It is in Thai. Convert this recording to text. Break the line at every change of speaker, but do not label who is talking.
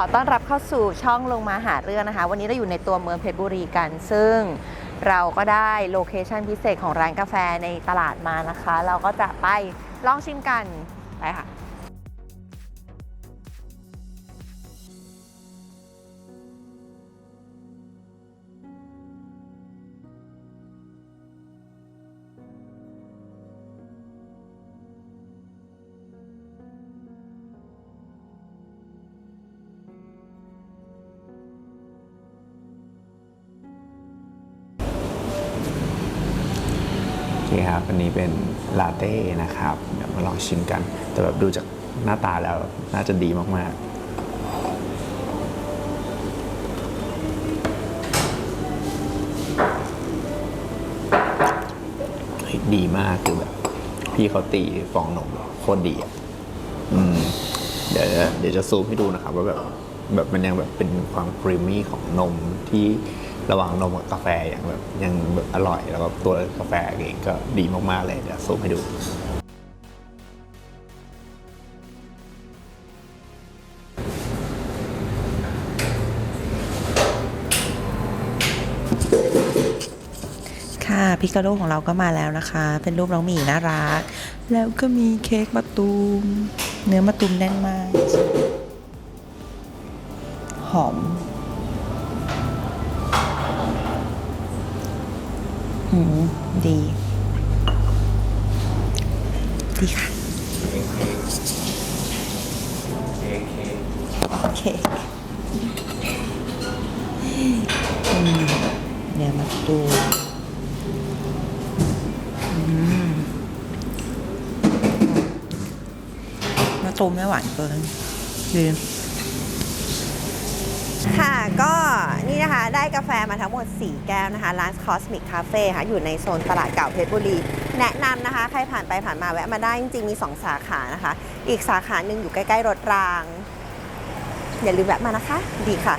อต้อนรับเข้าสู่ช่องลงมาหาเรื่องนะคะ วันนี้เราอยู่ในตัวเมืองเพชรบุรีกัน ซึ่งเราก็ได้โลเคชันพิเศษของร้านกาแฟในตลาดมานะคะ เราก็จะไปลองชิมกัน ไปค่ะ
เคครับ อันนี้เป็นลาเต้นะครับ เดี๋ยวมาลองชิมกัน แต่แบบดูจากหน้าตาแล้วน่าจะดีมากๆ ดีมากคือแบบ พี่เขาตีฟองนมโคตรดีอะอืมเดี๋ยวเดี๋ยวจะซูมให้ดูนะครับ ว่าแบบแบบมันยังแบบเป็นความครีมมี่ของนมที่ ระหว่างนมกับกาแฟอย่างแบบยังแบบอร่อย แล้วก็ตัวกาแฟเองก็ดีมากๆเลยเดี๋ยวซูมให้ดู
ค่ะพิกาโดของเราก็มาแล้วนะคะ เป็นรูปน้องหมีน่ารัก แล้วก็มีเค้กมะตูม เนื้อมะตูมแน่นมาก หอม หืมดี ดีค่ะ โอเคอืมเนื้อมะตูมมะตูมไม่หวานเกินดีค่ะก็นี่นะคะได้ กาแฟมาทั้งหมด 4 แก้วนะคะร้าน Cosmic Cafe ค่ะอยู่ในโซนตลาดเก่าเพชรบุรี แนะนำนะคะ ใครผ่านไปผ่านมาแวะมาได้จริงๆมี 2 สาขานะคะ อีกสาขาหนึ่งอยู่ใกล้ ๆ รถราง อย่าลืมแวะมานะคะ ดีค่ะ